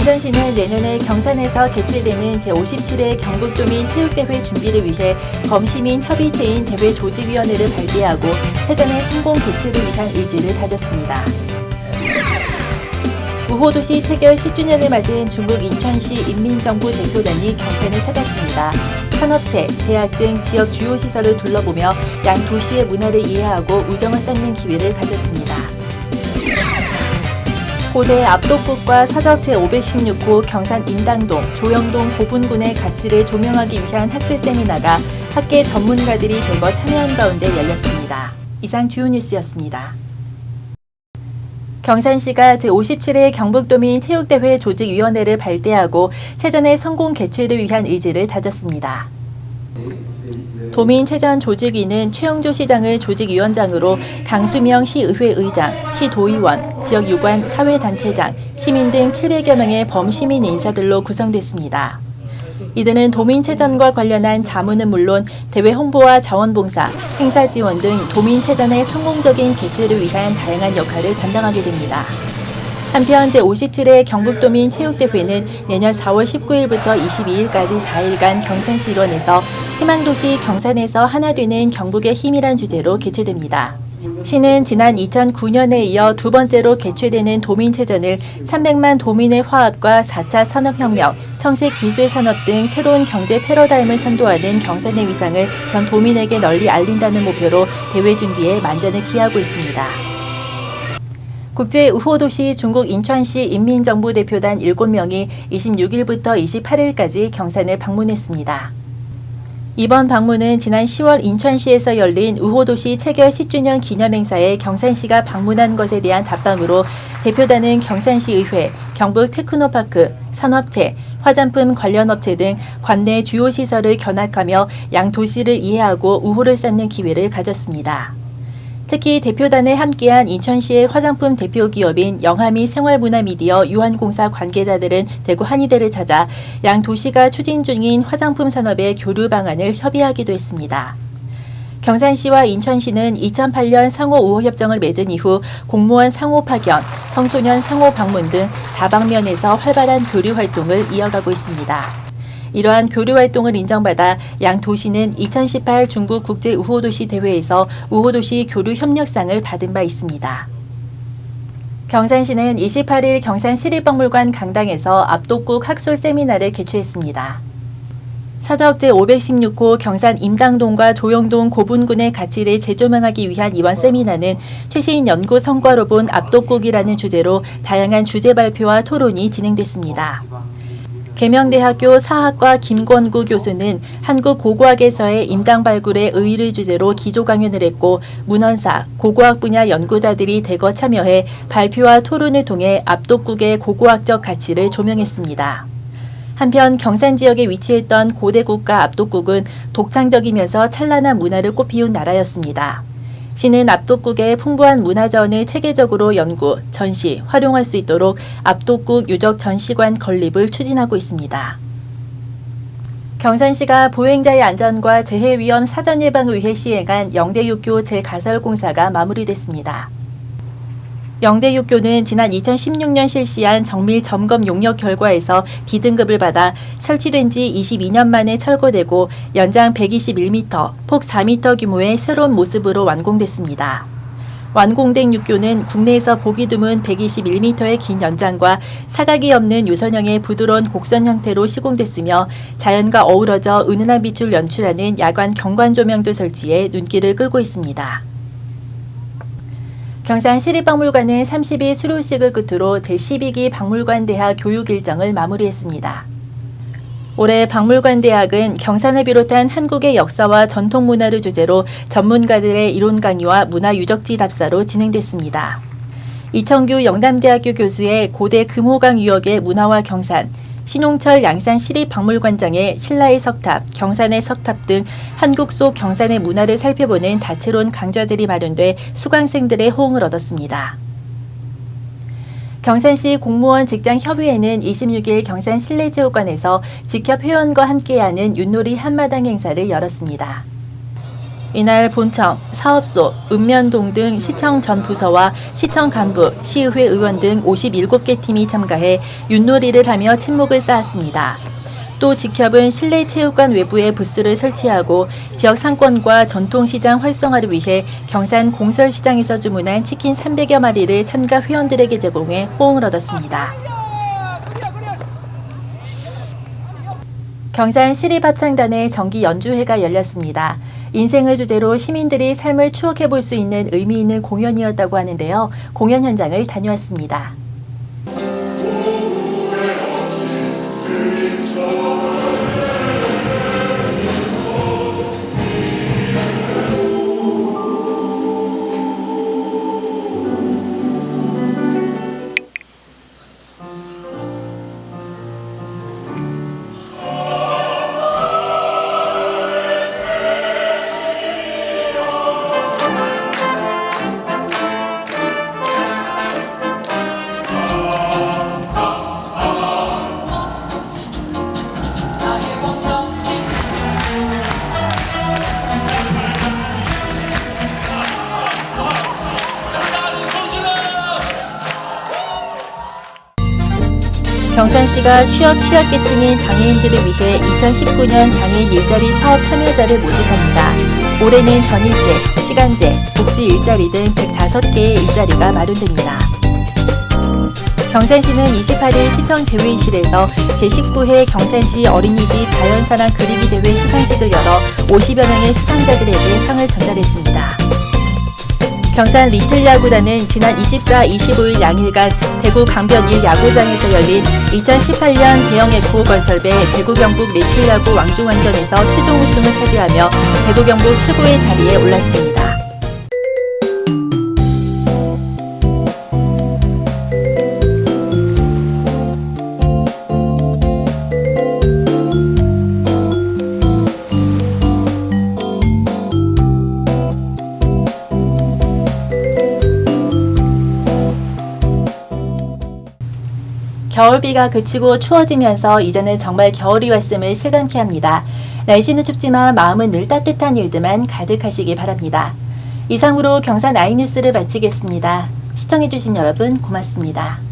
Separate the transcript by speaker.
Speaker 1: 경산시는 내년에 경산에서 개최되는 제57회 경북도민 체육대회 준비를 위해 범시민 협의체인 대회 조직위원회를 발대하고 세전의 성공 개최를 위한 의지를 다졌습니다. 우호도시 체결 10주년을 맞은 중국 인천시 인민정부 대표단이 경산을 찾았습니다. 산업체, 대학 등 지역 주요 시설을 둘러보며 양 도시의 문화를 이해하고 우정을 쌓는 기회를 가졌습니다. 고대 압독국과 사적 제516호 경산 인당동, 조영동 고분군의 가치를 조명하기 위한 학술 세미나가 학계 전문가들이 대거 참여한 가운데 열렸습니다. 이상 주요 뉴스였습니다. 경산시가 제57회 경북도민 체육대회 조직위원회를 발대하고 세전의 성공 개최를 위한 의지를 다졌습니다. 도민체전 조직위는 최영조 시장을 조직위원장으로 강수명 시의회 의장, 시도의원, 지역 유관 사회단체장, 시민 등 700여 명의 범시민 인사들로 구성됐습니다. 이들은 도민체전과 관련한 자문은 물론 대회 홍보와 자원봉사, 행사 지원 등 도민체전의 성공적인 개최를 위한 다양한 역할을 담당하게 됩니다. 한편 제57회 경북도민 체육대회는 내년 4월 19일부터 22일까지 4일간 경산시 일원에서 희망도시 경산에서 하나 되는 경북의 힘이란 주제로 개최됩니다. 시는 지난 2009년에 이어 두 번째로 개최되는 도민체전을 300만 도민의 화합과 4차 산업혁명, 청색 기술산업 등 새로운 경제 패러다임을 선도하는 경산의 위상을 전 도민에게 널리 알린다는 목표로 대회 준비에 만전을 기하고 있습니다. 국제 우호도시 중국 인천시 인민정부 대표단 7명이 26일부터 28일까지 경산을 방문했습니다. 이번 방문은 지난 10월 인천시에서 열린 우호도시 체결 10주년 기념행사에 경산시가 방문한 것에 대한 답방으로 대표단은 경산시의회, 경북 테크노파크, 산업체, 화장품 관련 업체 등 관내 주요 시설을 견학하며 양 도시를 이해하고 우호를 쌓는 기회를 가졌습니다. 특히 대표단에 함께한 인천시의 화장품 대표 기업인 영하미 생활문화미디어 유한공사 관계자들은 대구 한의대를 찾아 양 도시가 추진 중인 화장품 산업의 교류 방안을 협의하기도 했습니다. 경산시와 인천시는 2008년 상호 우호 협정을 맺은 이후 공무원 상호 파견, 청소년 상호 방문 등 다방면에서 활발한 교류 활동을 이어가고 있습니다. 이러한 교류 활동을 인정받아 양 도시는 2018 중국 국제 우호도시 대회에서 우호도시 교류 협력상을 받은 바 있습니다. 경산시는 28일 경산시립박물관 강당에서 압독국 학술 세미나를 개최했습니다. 사적 제516호 경산 임당동과 조영동 고분군의 가치를 재조명하기 위한 이번 세미나는 최신 연구 성과로 본 압독국이라는 주제로 다양한 주제 발표와 토론이 진행됐습니다. 계명대학교 사학과 김권구 교수는 한국 고고학에서의 임당 발굴의 의의를 주제로 기조 강연을 했고 문헌사, 고고학 분야 연구자들이 대거 참여해 발표와 토론을 통해 압독국의 고고학적 가치를 조명했습니다. 한편 경산 지역에 위치했던 고대 국가 압독국은 독창적이면서 찬란한 문화를 꽃피운 나라였습니다. 시는 압독국의 풍부한 문화자원을 체계적으로 연구, 전시, 활용할 수 있도록 압독국 유적 전시관 건립을 추진하고 있습니다. 경산시가 보행자의 안전과 재해 위험 사전 예방을 위해 시행한 영대육교 재가설공사가 마무리됐습니다. 영대육교는 지난 2016년 실시한 정밀 점검 용역 결과에서 D등급을 받아 설치된 지 22년 만에 철거되고 연장 121m, 폭 4m 규모의 새로운 모습으로 완공됐습니다. 완공된 육교는 국내에서 보기 드문 121m의 긴 연장과 사각이 없는 유선형의 부드러운 곡선 형태로 시공됐으며 자연과 어우러져 은은한 빛을 연출하는 야간 경관 조명도 설치해 눈길을 끌고 있습니다. 경산 시립박물관은 30일 수료식을 끝으로 제12기 박물관대학 교육 일정을 마무리했습니다. 올해 박물관대학은 경산을 비롯한 한국의 역사와 전통 문화를 주제로 전문가들의 이론 강의와 문화 유적지 답사로 진행됐습니다. 이청규 영남대학교 교수의 고대 금호강 유역의 문화와 경산, 신홍철 양산 시립박물관장의 신라의 석탑, 경산의 석탑 등 한국 속 경산의 문화를 살펴보는 다채로운 강좌들이 마련돼 수강생들의 호응을 얻었습니다. 경산시 공무원 직장협의회는 26일 경산 실내체육관에서 직협 회원과 함께하는 윷놀이 한마당 행사를 열었습니다. 이날 본청, 사업소, 읍면동 등 시청 전 부서와 시청 간부, 시의회 의원 등 57개 팀이 참가해 윷놀이를 하며 친목을 쌓았습니다. 또 직협은 실내 체육관 외부에 부스를 설치하고 지역 상권과 전통시장 활성화를 위해 경산 공설시장에서 주문한 치킨 300여 마리를 참가 회원들에게 제공해 호응을 얻었습니다. 경산 시립합창단의 정기 연주회가 열렸습니다. 인생을 주제로 시민들이 삶을 추억해 볼 수 있는 의미 있는 공연이었다고 하는데요. 공연 현장을 다녀왔습니다. 경산시가 취업 취약계층인 장애인들을 위해 2019년 장애인 일자리 사업 참여자를 모집합니다. 올해는 전일제, 시간제, 복지 일자리 등 105개의 일자리가 마련됩니다. 경산시는 28일 시청 대회의실에서 제19회 경산시 어린이집 자연사랑 그리기 대회 시상식을 열어 50여 명의 시청자들에게 상을 전달했습니다. 경산 리틀 야구단은 지난 24, 25일 양일간 대구 강변 1 야구장에서 열린 2018년 대형 에코 건설배 대구 경북 리틀 야구 왕중왕전에서 최종 우승을 차지하며 대구 경북 최고의 자리에 올랐습니다. 겨울비가 그치고 추워지면서 이제는 정말 겨울이 왔음을 실감케 합니다. 날씨는 춥지만 마음은 늘 따뜻한 일들만 가득하시기 바랍니다. 이상으로 경산 아이뉴스를 마치겠습니다. 시청해주신 여러분 고맙습니다.